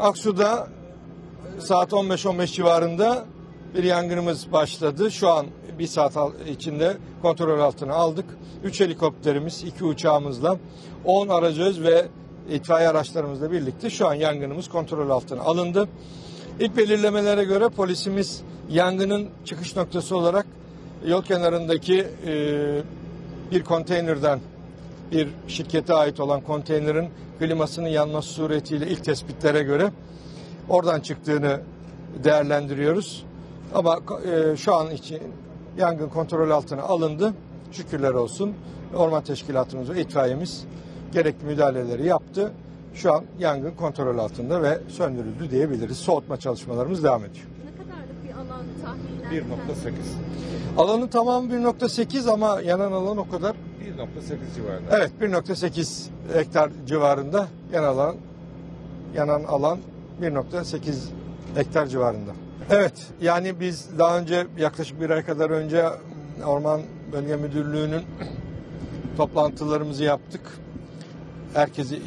Aksu'da saat 15-15 civarında bir yangınımız başladı. Şu an bir saat içinde kontrol altına aldık. 3 helikopterimiz, 2 uçağımızla 10 aracöz ve itfaiye araçlarımızla birlikte şu an yangınımız kontrol altına alındı. İlk belirlemelere göre polisimiz yangının çıkış noktası olarak yol kenarındaki bir konteynerden bir şirkete ait olan konteynerin klimasının yanması suretiyle ilk tespitlere göre oradan çıktığını değerlendiriyoruz. Ama e, şu an için yangın kontrol altına alındı. Şükürler olsun. Orman Teşkilatımız ve itfaiyemiz gerekli müdahaleleri yaptı. Şu an yangın kontrol altında ve söndürüldü diyebiliriz. Soğutma çalışmalarımız devam ediyor. Ne kadarlık bir alan tahminen? 1.8. Alanın tamamı 1.8 ama yanan alan o kadar 1.8 civarında. Evet 1.8 hektar civarında yanan alan, yanan alan 1.8 hektar civarında. Evet yani biz daha önce yaklaşık bir ay kadar önce Orman Bölge Müdürlüğü'nün toplantılarımızı yaptık. Herkesi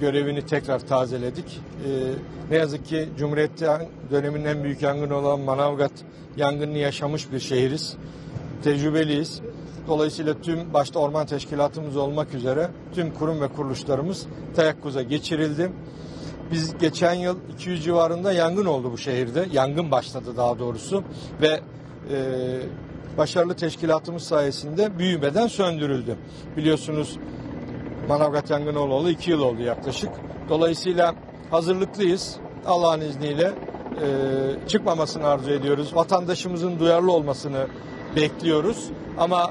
görevini tekrar tazeledik. Ee, ne yazık ki Cumhuriyet döneminin en büyük yangını olan Manavgat yangınını yaşamış bir şehiriz. Tecrübeliyiz. Dolayısıyla tüm başta orman teşkilatımız olmak üzere tüm kurum ve kuruluşlarımız teyakkuza geçirildi. Biz geçen yıl 200 civarında yangın oldu bu şehirde. Yangın başladı daha doğrusu ve e, başarılı teşkilatımız sayesinde büyümeden söndürüldü. Biliyorsunuz Manavgat yangını olalı 2 yıl oldu yaklaşık. Dolayısıyla hazırlıklıyız. Allah'ın izniyle e, çıkmamasını arzu ediyoruz. Vatandaşımızın duyarlı olmasını bekliyoruz. Ama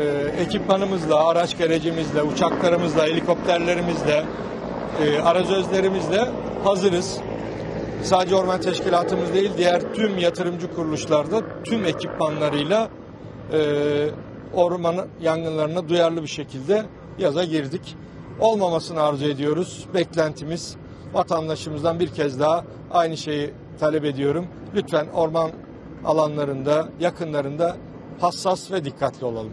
e, ekipmanımızla, araç gerecimizle, uçaklarımızla, helikopterlerimizle, e, arazözlerimizle hazırız. Sadece orman teşkilatımız değil, diğer tüm yatırımcı kuruluşlarda tüm ekipmanlarıyla e, orman yangınlarına duyarlı bir şekilde yaza girdik. Olmamasını arzu ediyoruz. Beklentimiz vatandaşımızdan bir kez daha aynı şeyi talep ediyorum. Lütfen orman alanlarında, yakınlarında hassas ve dikkatli olalım.